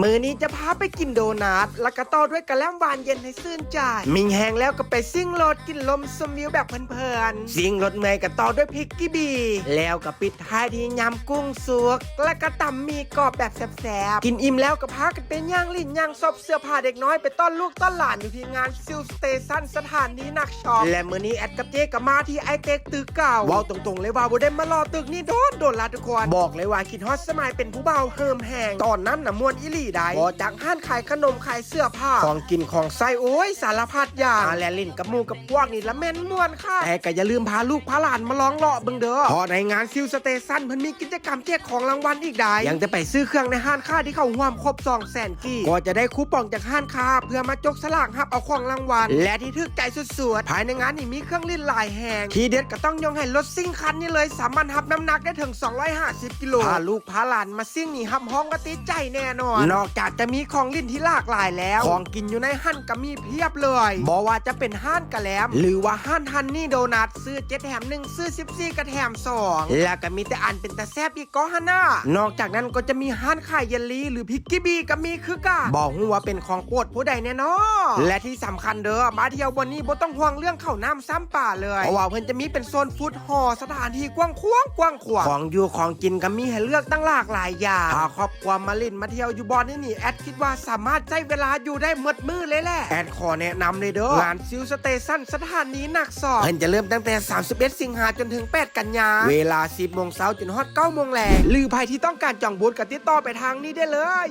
มือนี้จะพาไปกินโดนัทแล้วก็ต่อด้วยกระแลมหวานเย็นให้ซื่นใจมิงแหงแล้วก็ไปซิ่งรถกินลมสมวิวแบบเพลินๆซิ่งรถเมย์ก็ต่อด้วยพริกกี้บี แล้วก็ปิดท้ายที่ยำกุ้งสุกและก็ตำมีกรอบแบบแซ่บๆกินอิ่มแล้วก็พากันเป็นย่างลิ้นย่างซบเสื้อผ้าเด็กน้อยไปต้อนลูกต้อนหลานอยู่ที่งานซิลสเตชันสถานนี้นักช็อปและมือนี้แอดกับเจ๊ก็มาที่ไอเต็กตึกเก่าว้าตรงๆเลยว่าบ่ได้มารอตึกนี่โดนโดนละทุกคนบอกเลยว่าคิดฮอตสมัยเป็นผู้เบาเฮิมแหงตอนนั้นน่ะมวนอิลได้บอจากห้านขายขนมขายเสื้อผ้า ของกินของใส่โอ้ยสารพัดอย่างมาแลลินกับหมูกับพวกนี่ละแม่นม่วนค่ะ แต่ก็อย่าลืมพาลูกพาหลานมาลองเลาะเบิ่งเด้อเพอในงานซิลสเตชันเพิ่นมีกิจกรรมแจกของรางวัลอีกได้ยังจะไปซื้อเครื่องในห้านค้าที่เขาห่วมครบ2แสนกี้ก็จะได้คูปองจากห้านค้า เพื่อมาจกสลากรับเอาของรางวัลและที่ทึกใจสุดๆภายในงานนี่มีเครื่องลิ้นหลายแห่งทีเด็ดก็ต้องยกให้รถซิ่งคันนี้เลยสามารถรับน้ำหนักได้ถึง 250 กิโลพาลูกพาหลานมาซิ่งนี่หับห้องก็ติดใจแน่นอนนอกจากจะมีของลิ้นที่หลากหลายแล้ว ของกินอยู่ในหั่นก็มีเพียบเลยบอกว่าจะเป็นห้านกระแลม หรือว่าห้านฮันนี่โดนัทซื้อเจ็ดแถมหนึ่งซื้อ14กระแถมสองแล้วก็มีแต่อันเป็นตาแซบอีกก็ฮะน่านอกจากนั้นก็จะมีห้านไขายเยลลี่หรือพิกกี้บีก็มีคือกันบอกหัวาเป็นของโปรดผู้ใดแน่นอนและที่สำคัญเด้อมาเที่ยววันนี้บ่ต้องห่วงเรื่องข้าวน้ำซ้ำป่าเลยเพราะว่าเพิ่นจะมีเป็นโซนฟู้ดฮอลล์สถานที่กว้างขวางกว้างขวางของอยู่ของกินก็มีให้เลือกตั้งหลากหลายอย่างพาครอบครัวมาเล่นมาเที่ยวอยู่บอนนี่นี่แอดคิดว่าสามารถใช้เวลาอยู่ได้หมดมือเลยแหละแอดขอแนะนำเลยเด้องานซิลสเตชันสถานีหนักสอบเพิ่นจะเริ่มตั้งแต่ 31 สิงหาจนถึง 8 กันยา เวลา 10โมงเช้าจนฮอด9โมงแลงหรือใครที่ต้องการจองบูธก็ติดต่อไปทางนี้ได้เลย